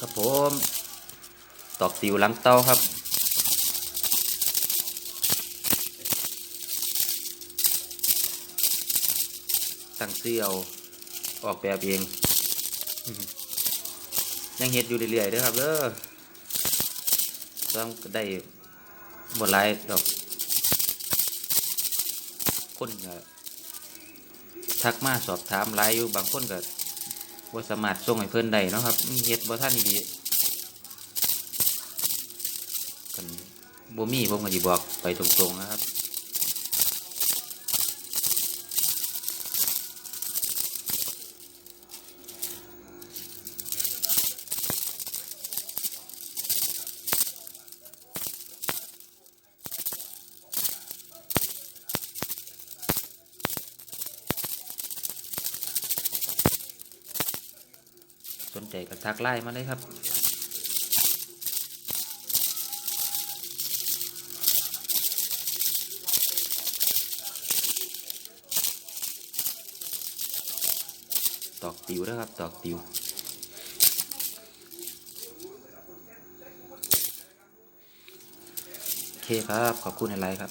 ครับผมตอกติวหลังเตาครับ ตั้งซื้อเอออกแบบเอง ยังเฮ็ดอยู่เรื่อยๆด้อครับเด้อต้องได้บทลายดอกคนก็ทักมาสอบถามหลายอยู่บางคนก็ บ่สามารถส่งให้เพิ่นได้เนาะครับเฮ็ดบ่ทันดีบ่มีผมก็สิบอกไปตรงๆนะครับ นใจก็ทักไลน์มาเลยครับตอกติวนะครับตอกติวโอเคครับ ขอบคุณอะไรครับ